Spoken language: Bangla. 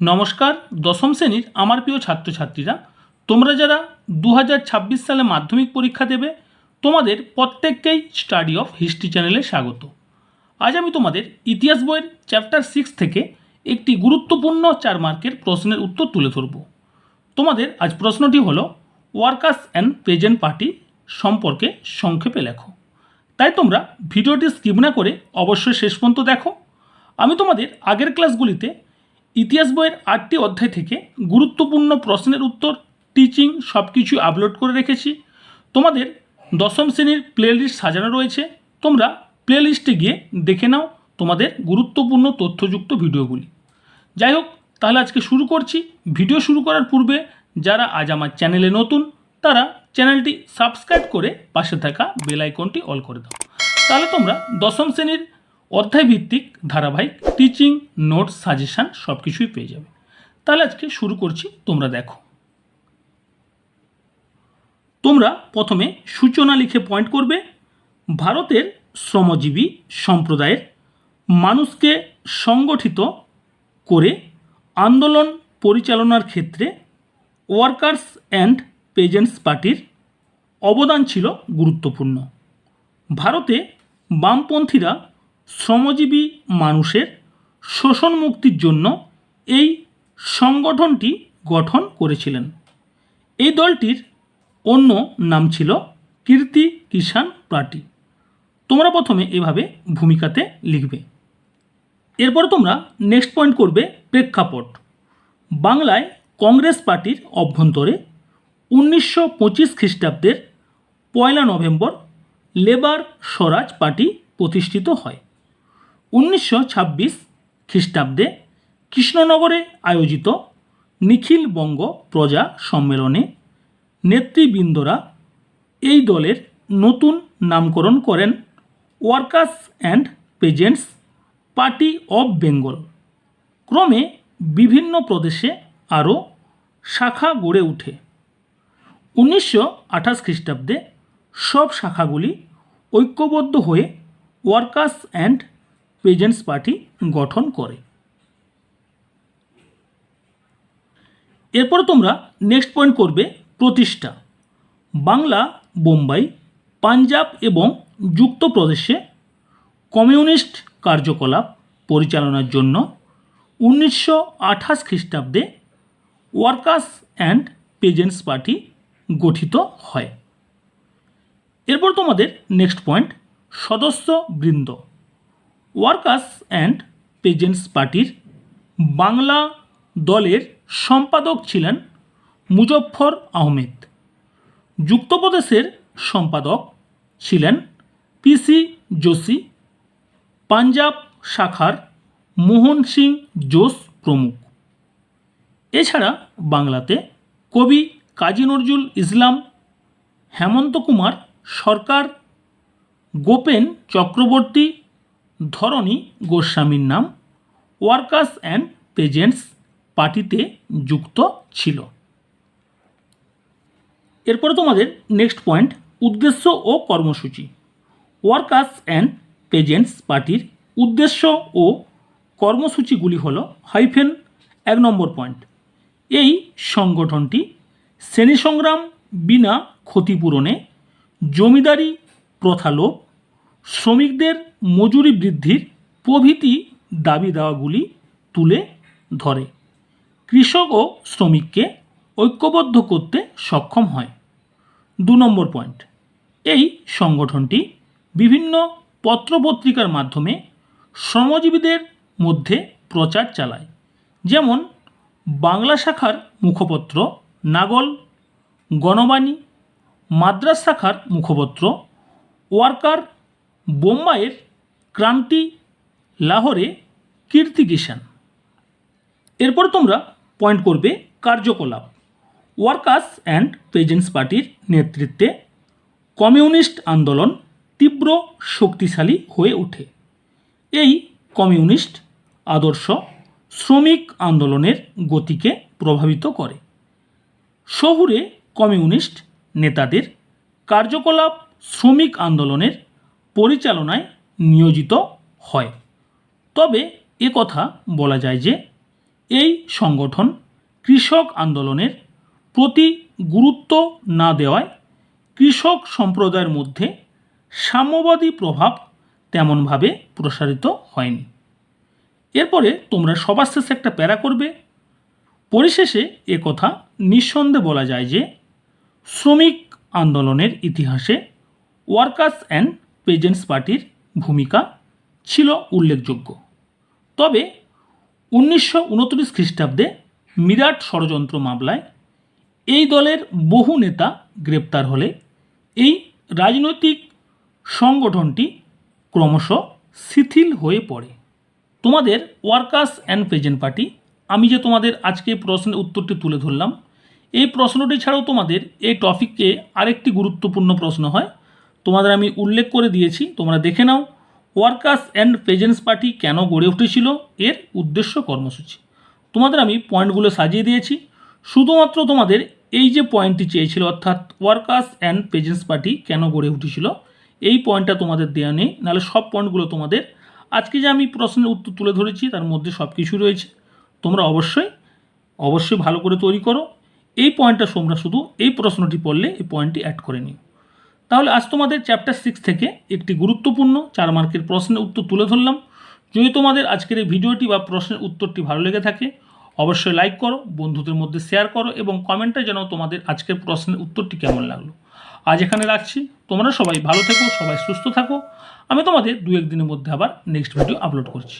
নমস্কার, দশম শ্রেণির আমার প্রিয় ছাত্রছাত্রীরা, তোমরা যারা দু হাজার ছাব্বিশ সালে মাধ্যমিক পরীক্ষা দেবে, তোমাদের প্রত্যেককেই স্টাডি অফ হিস্ট্রি চ্যানেলে স্বাগত। আজ আমি তোমাদের ইতিহাস বইয়ের চ্যাপ্টার সিক্স থেকে একটি গুরুত্বপূর্ণ চার মার্কের প্রশ্নের উত্তর তুলে ধরব। তোমাদের আজ প্রশ্নটি হলো ওয়ার্কার্স অ্যান্ড প্রেজেন্ট পার্টি সম্পর্কে সংক্ষেপে লেখো। তাই তোমরা ভিডিওটি স্কিপ না করে অবশ্যই শেষ পর্যন্ত দেখো। আমি তোমাদের আগের ক্লাসগুলিতে ইতিহাস বইয়ের আটটি অধ্যায় থেকে গুরুত্বপূর্ণ প্রশ্নের উত্তর টিচিং সব কিছু আপলোড করে রেখেছি। তোমাদের দশম শ্রেণির প্লেলিস্ট সাজানো রয়েছে। তোমরা প্লেলিস্টে গিয়ে দেখে নাও তোমাদের গুরুত্বপূর্ণ তথ্যযুক্ত ভিডিওগুলি। যাই হোক, তাহলে আজকে শুরু করছি। ভিডিও শুরু করার পূর্বে যারা আজ আমার চ্যানেলে নতুন, তারা চ্যানেলটি সাবস্ক্রাইব করে পাশে থাকা বেল আইকনটি অল করে দাও। তাহলে তোমরা দশম শ্রেণির অধ্যায় ভিত্তিক ধারাবাহিক টিচিং নোট সাজেশান সব কিছুই পেয়ে যাবে। তাহলে আজকে শুরু করছি, তোমরা দেখো। তোমরা প্রথমে সূচনা লিখে পয়েন্ট করবে, ভারতের শ্রমজীবী সম্প্রদায়ের মানুষকে সংগঠিত করে আন্দোলন পরিচালনার ক্ষেত্রে ওয়ার্কার্স অ্যান্ড পেজেন্টস পার্টির অবদান ছিল গুরুত্বপূর্ণ। ভারতে বামপন্থীরা শ্রমজীবী মানুষের শোষণ মুক্তির জন্য এই সংগঠনটি গঠন করেছিলেন। এই দলটির অন্য নাম ছিল কীর্তি কিষাণ পার্টি। তোমরা প্রথমে এভাবে ভূমিকাতে লিখবে। এরপর তোমরা নেক্সট পয়েন্ট করবে প্রেক্ষাপট। বাংলায় কংগ্রেস পার্টির অভ্যন্তরে উনিশশো পঁচিশ খ্রিস্টাব্দের পয়লা নভেম্বর লেবার স্বরাজ পার্টি প্রতিষ্ঠিত হয়। উনিশশো ছাব্বিশ খ্রিস্টাব্দে কৃষ্ণনগরে আয়োজিত নিখিল বঙ্গ প্রজা সম্মেলনে নেতৃবৃন্দরা এই দলের নতুন নামকরণ করেন workers and peasants party of Bengal. ক্রমে বিভিন্ন প্রদেশে আরও শাখা গড়ে ওঠে। উনিশশো আঠাশ খ্রিস্টাব্দে সব শাখাগুলি ঐক্যবদ্ধ হয়ে ওয়ার্কার্স অ্যান্ড পেজেন্টস পার্টি গঠন করে। এরপর তোমরা নেক্সট পয়েন্ট করবে প্রতিষ্ঠা। বাংলা, বোম্বাই, পাঞ্জাব এবং যুক্তপ্রদেশে কমিউনিস্ট কার্যকলাপ পরিচালনার জন্য উনিশশো আঠাশ খ্রিস্টাব্দে ওয়ার্কার্স অ্যান্ড পেজেন্টস পার্টি গঠিত হয়। এরপর তোমাদের নেক্সট পয়েন্ট সদস্যবৃন্দ। ওয়ার্কার্স অ্যান্ড পেজেন্টস পার্টির বাংলা দলের সম্পাদক ছিলেন মুজফ্ফর আহমেদ। যুক্তপ্রদেশের সম্পাদক ছিলেন পিসি যোশী পাঞ্জাব শাখার মোহন সিং জোশ প্রমুখ। এছাড়া বাংলাতে কবি কাজী নজরুল ইসলাম, হেমন্ত কুমার সরকার, গোপেন চক্রবর্তী ধরণী গোস্বামীর নাম ওয়ার্কার্স অ্যান্ড পেজেন্টস পার্টিতে যুক্ত ছিল। এরপরে তোমাদের নেক্সট পয়েন্ট, উদ্দেশ্য ও কর্মসূচি। ওয়ার্কার্স অ্যান্ড পেজেন্টস পার্টির উদ্দেশ্য ও কর্মসূচিগুলি হলো হাইফেন এক নম্বর পয়েন্ট, এই সংগঠনটি শ্রেণি সংগ্রাম বিনা ক্ষতিপূরণে জমিদারি প্রথালোপ শ্রমিকদের মজুরি বৃদ্ধির প্রভৃতি দাবি দাওয়াগুলি তুলে ধরে। কৃষক ও শ্রমিককে ঐক্যবদ্ধ করতে সক্ষম হয়। দু নম্বর পয়েন্ট, এই সংগঠনটি বিভিন্ন পত্রপত্রিকার মাধ্যমে শ্রমজীবীদের মধ্যে প্রচার চালায়। যেমন, বাংলা শাখার মুখপত্র নাগল, গণবাণী, মাদ্রাস শাখার মুখপত্র, ওয়ার্কার বোম্বাইয়ের ক্রান্তি লাহোরে কীর্তি কিষাণ এরপর তোমরা পয়েন্ট করবে কার্যকলাপ। ওয়ার্কার্স অ্যান্ড পেজেন্টস পার্টির নেতৃত্বে কমিউনিস্ট আন্দোলন তীব্র শক্তিশালী হয়ে ওঠে। এই কমিউনিস্ট আদর্শ শ্রমিক আন্দোলনের গতিকে প্রভাবিত করে। শহুরে কমিউনিস্ট নেতাদের কার্যকলাপ শ্রমিক আন্দোলনের পরিচালনায় নিয়োজিত হয়। তবে এ কথা বলা যায় যে, এই সংগঠন কৃষক আন্দোলনের প্রতি গুরুত্ব না দেওয়ায় কৃষক সম্প্রদায়ের মধ্যে সাম্যবাদী প্রভাব তেমনভাবে প্রসারিত হয়নি। এরপরে তোমরা সবার শেষে একটা প্যারা করবে। পরিশেষে এ কথা নিঃসন্দেহে বলা যায় যে, শ্রমিক আন্দোলনের ইতিহাসে ওয়ার্কার্স অ্যান্ড পেজেন্টস পার্টির ভূমিকা ছিল উল্লেখযোগ্য। তবে উনিশশো উনত্রিশ খ্রিস্টাব্দে মিরাট ষড়যন্ত্র মামলায় এই দলের বহু নেতা গ্রেপ্তার হলে এই রাজনৈতিক সংগঠনটি ক্রমশ শিথিল হয়ে পড়ে। তোমাদের ওয়ার্কার্স অ্যান্ড পেজেন্ট পার্টি, আমি যে তোমাদের আজকে প্রশ্নের উত্তরটি তুলে ধরলাম, এই প্রশ্নটি ছাড়াও তোমাদের এই টপিকে আরেকটি গুরুত্বপূর্ণ প্রশ্ন হয় তোমাদের আমি উল্লেখ করে দিয়েছি, তোমরা দেখে নাও, ওয়ার্কার্স অ্যান্ড পেজেন্টস পার্টি কেন গড়ে উঠেছিল, এর উদ্দেশ্য কর্মসূচি। তোমাদের আমি পয়েন্টগুলো সাজিয়ে দিয়েছি, শুধুমাত্র তোমাদের এই যে পয়েন্টটি চেয়েছিল, অর্থাৎ ওয়ার্কার্স অ্যান্ড পেজেন্টস পার্টি কেন গড়ে উঠেছিল, এই পয়েন্টটা তোমাদের দেওয়া নেই, নাহলে সব পয়েন্টগুলো তোমাদের আজকে যে আমি প্রশ্নের উত্তর তুলে ধরেছি, তার মধ্যে সব কিছু রয়েছে। তোমরা অবশ্যই অবশ্যই ভালো করে তৈরি করো। এই পয়েন্টটা তোমরা শুধু এই প্রশ্নটি পড়লে এই পয়েন্টটি অ্যাড করে নিও। তাহলে আজ তোমাদের চ্যাপ্টার সিক্স থেকে একটি গুরুত্বপূর্ণ চার মার্কের প্রশ্নের উত্তর তুলে ধরলাম। যদি তোমাদের আজকের এই ভিডিওটি বা প্রশ্নের উত্তরটি ভালো লেগে থাকে, অবশ্যই লাইক করো, বন্ধুদের মধ্যে শেয়ার করো এবং কমেন্টে জানাও তোমাদের আজকের প্রশ্নের উত্তরটি কেমন লাগল। আজ এখানে রাখছি। তোমরা সবাই ভালো থেকো, সবাই সুস্থ থাকো। আমি তোমাদের দু একদিনের মধ্যে আবার নেক্সট ভিডিও আপলোড করছি।